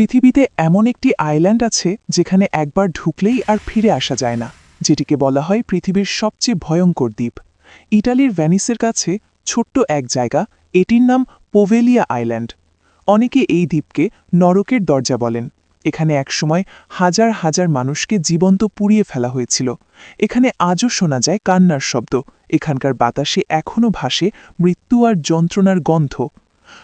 পৃথিবীতে এমন একটি আইল্যান্ড আছে যেখানে একবার ঢুকলেই আর ফিরে আসা যায় না, যেটিকে বলা হয় পৃথিবীর সবচেয়ে ভয়ঙ্কর দ্বীপ। ইটালির ভ্যানিসের কাছে ছোট্ট এক জায়গা, এটির নাম পোভেলিয়া আইল্যান্ড। অনেকে এই দ্বীপকে নরকের দরজা বলেন। এখানে একসময় হাজার হাজার মানুষকে জীবন্ত পুড়িয়ে ফেলা হয়েছিল। এখানে আজও শোনা যায় কান্নার শব্দ। এখানকার বাতাসে এখনও ভাসে মৃত্যু আর যন্ত্রণার গন্ধ।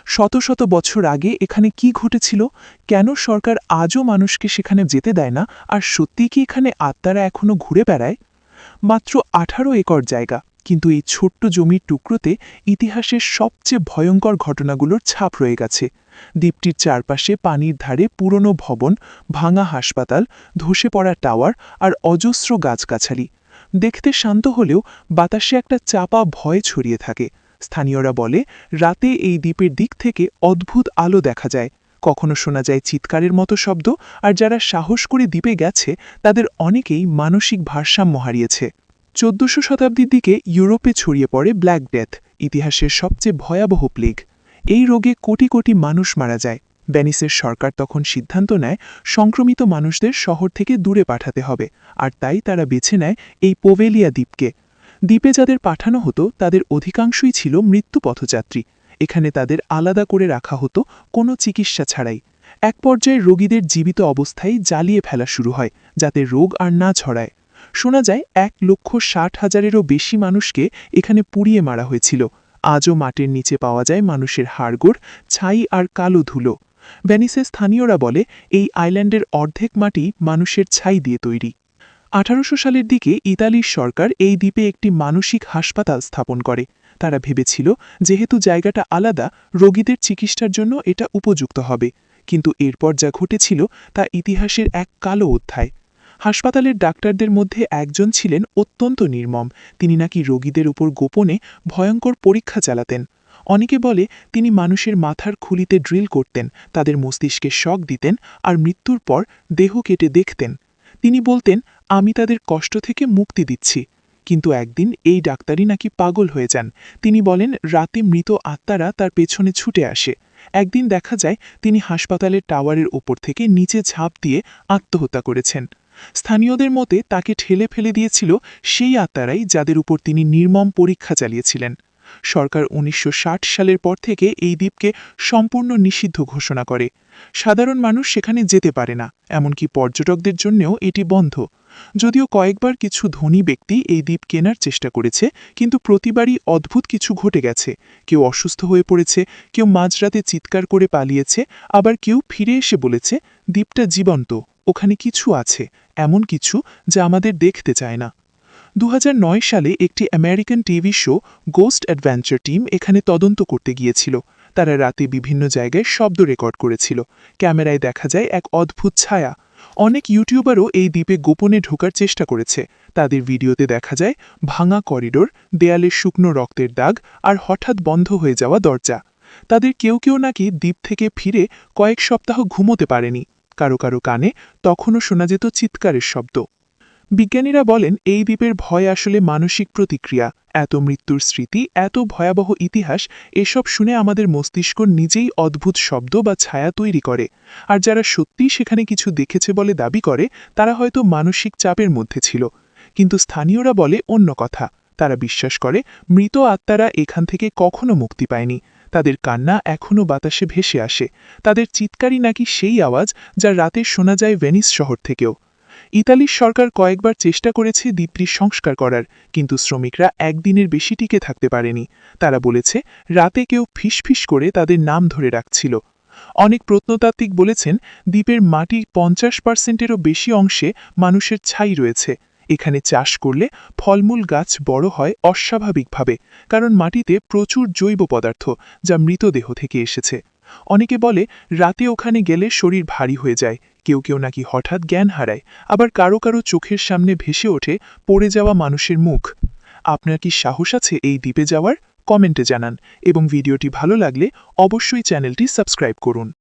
শত শত বছর আগে এখানে কি ঘটেছিল? কেন সরকার আজও মানুষকে সেখানে যেতে দেয় না? আর সত্যি কি এখানে আত্মারা এখনও ঘুরে বেড়ায়? মাত্র আঠারো একর জায়গা, কিন্তু এই ছোট্ট জমির টুকরোতে ইতিহাসের সবচেয়ে ভয়ঙ্কর ঘটনাগুলোর ছাপ রয়ে গেছে। দ্বীপটির চারপাশে পানির ধারে পুরনো ভবন, ভাঙা হাসপাতাল, ধসে পড়া টাওয়ার আর অজস্র গাছগাছালি। দেখতে শান্ত হলেও বাতাসে একটা চাপা ভয় ছড়িয়ে থাকে। স্থানীয়রা বলে, রাতে এই দ্বীপের দিক থেকে অদ্ভুত আলো দেখা যায়। কখনো শোনা যায় চিৎকারের মতো শব্দ, আর যারা সাহস করে দ্বীপে গেছে, তাদের অনেকেই মানসিক ভারসাম্য হারিয়েছে। চোদ্দশো শতাব্দীর দিকে ইউরোপে ছড়িয়ে পড়ে ব্ল্যাক ডেথ, ইতিহাসের সবচেয়ে ভয়াবহ প্লেগ। এই রোগে কোটি কোটি মানুষ মারা যায়। ভ্যানিসের সরকার তখন সিদ্ধান্ত নেয়, সংক্রমিত মানুষদের শহর থেকে দূরে পাঠাতে হবে, আর তাই তারা বেছে নেয় এই পোভেলিয়া দ্বীপকে। দ্বীপে যাদের পাঠানো হতো, তাদের অধিকাংশই ছিল মৃত্যু পথযাত্রী। এখানে তাদের আলাদা করে রাখা হতো কোনো চিকিৎসা ছাড়াই। এক পর্যায়ে রোগীদের জীবিত অবস্থায় জ্বালিয়ে ফেলা শুরু হয়, যাতে রোগ আর না ছড়ায়। শোনা যায়, এক লক্ষ ষাট হাজারেরও বেশি মানুষকে এখানে পুড়িয়ে মারা হয়েছিল। আজও মাটির নিচে পাওয়া যায় মানুষের হাড়গোড়, ছাই আর কালো ধুলো। ভ্যানিসের স্থানীয়রা বলে, এই আইল্যান্ডের অর্ধেক মাটি মানুষের ছাই দিয়ে তৈরি। আঠারোশো সালের দিকে ইতালির সরকার এই দ্বীপে একটি মানসিক হাসপাতাল স্থাপন করে। তারা ভেবেছিল, যেহেতু জায়গাটা আলাদা, রোগীদের চিকিৎসার জন্য এটা উপযুক্ত হবে। কিন্তু এরপর যা ঘটেছিল, তা ইতিহাসের এক কালো অধ্যায়। হাসপাতালের ডাক্তারদের মধ্যে একজন ছিলেন অত্যন্ত নির্মম। তিনি নাকি রোগীদের উপর গোপনে ভয়ঙ্কর পরীক্ষা চালাতেন। অনেকে বলে, তিনি মানুষের মাথার খুলিতে ড্রিল করতেন, তাদের মস্তিষ্কে শক দিতেন আর মৃত্যুর পর দেহ কেটে দেখতেন। তিনি বলতেন, আমি তাদের কষ্ট থেকে মুক্তি দিচ্ছি। কিন্তু একদিন এই ডাক্তারই নাকি পাগল হয়ে যান। তিনি বলেন, রাতে মৃত আত্মারা তার পেছনে ছুটে আসে। একদিন দেখা যায়, তিনি হাসপাতালের টাওয়ারের ওপর থেকে নিচে ঝাঁপ দিয়ে আত্মহত্যা করেছেন। স্থানীয়দের মতে তাকে ঠেলে ফেলে দিয়েছিল সেই আত্মারাই যাদের উপর তিনি নির্মম পরীক্ষা চালিয়েছিলেন। সরকার উনিশশো ষাট সালের পর থেকে এই দ্বীপকে সম্পূর্ণ নিষিদ্ধ ঘোষণা করে। সাধারণ মানুষ সেখানে যেতে পারে না, এমনকি পর্যটকদের জন্যও এটি বন্ধ। যদিও কয়েকবার কিছু ধনী ব্যক্তি এই দ্বীপ কেনার চেষ্টা করেছে, কিন্তু প্রতিবারই অদ্ভুত কিছু ঘটে গেছে। কেউ অসুস্থ হয়ে পড়েছে, কেউ মাঝরাতে চিৎকার করে পালিয়েছে, আবার কেউ ফিরে এসে বলেছে, দ্বীপটা জীবন্ত, ওখানে কিছু আছে, এমন কিছু যা আমাদের দেখতে চায় না। দু হাজার নয় সালে একটি American TV show ghost adventure team এখানে তদন্ত করতে গিয়েছিল। তারা রাতে বিভিন্ন জায়গায় শব্দ রেকর্ড করেছিল। ক্যামেরায় দেখা যায় এক অদ্ভুত ছায়া। অনেক ইউটিউবারও এই দ্বীপে গোপনে ঢোকার চেষ্টা করেছে। তাদের ভিডিওতে দেখা যায় ভাঙা করিডোর, দেয়ালে শুকনো রক্তের দাগ আর হঠাৎ বন্ধ হয়ে যাওয়া দরজা। তাদের কেউ কেউ নাকি দ্বীপ থেকে ফিরে কয়েক সপ্তাহ ঘুমোতে পারেনি। কারও কারও কানে তখনও শোনা যেত চিৎকারের শব্দ। বিজ্ঞানীরা বলেন, এই দ্বীপের ভয় আসলে মানসিক প্রতিক্রিয়া। এত মৃত্যুর স্মৃতি, এত ভয়াবহ ইতিহাস, এসব শুনে আমাদের মস্তিষ্ক নিজেই অদ্ভুত শব্দ বা ছায়া তৈরি করে। আর যারা সত্যিই সেখানে কিছু দেখেছে বলে দাবি করে, তারা হয়তো মানসিক চাপের মধ্যে ছিল। কিন্তু স্থানীয়রা বলে অন্য কথা। তারা বিশ্বাস করে, মৃত আত্মারা এখান থেকে কখনো মুক্তি পায়নি। তাদের কান্না এখনও বাতাসে ভেসে আসে। তাদের চিৎকারই নাকি সেই আওয়াজ যা রাতে শোনা যায় ভেনিস শহর থেকেও। ইতালির সরকার কয়েকবার চেষ্টা করেছে দ্বীপটির সংস্কার করার, কিন্তু শ্রমিকরা একদিনের বেশি টিকে থাকতে পারেনি। তারা বলেছে, রাতে কেউ ফিসফিস করে তাদের নাম ধরে রাখছিল। অনেক প্রত্নতাত্ত্বিক বলেছেন, দ্বীপের মাটির পঞ্চাশ পার্সেন্টেরও বেশি অংশে মানুষের ছাই রয়েছে। এখানে চাষ করলে ফলমূল গাছ বড় হয় অস্বাভাবিকভাবে, কারণ মাটিতে প্রচুর জৈব পদার্থ, যা মৃতদেহ থেকে এসেছে। অনেকে বলে, রাতে ওখানে গেলে শরীর ভারী হয়ে যায়। কেউ কেউ নাকি হঠাৎ জ্ঞান হারায়, আবার কারও কারও চোখের সামনে ভেসে ওঠে পড়ে যাওয়া মানুষের মুখ। আপনার কি সাহস আছে এই দ্বীপে যাওয়ার? কমেন্টে জানান। এবং ভিডিওটি ভালো লাগলে অবশ্যই চ্যানেলটি সাবস্ক্রাইব করুন।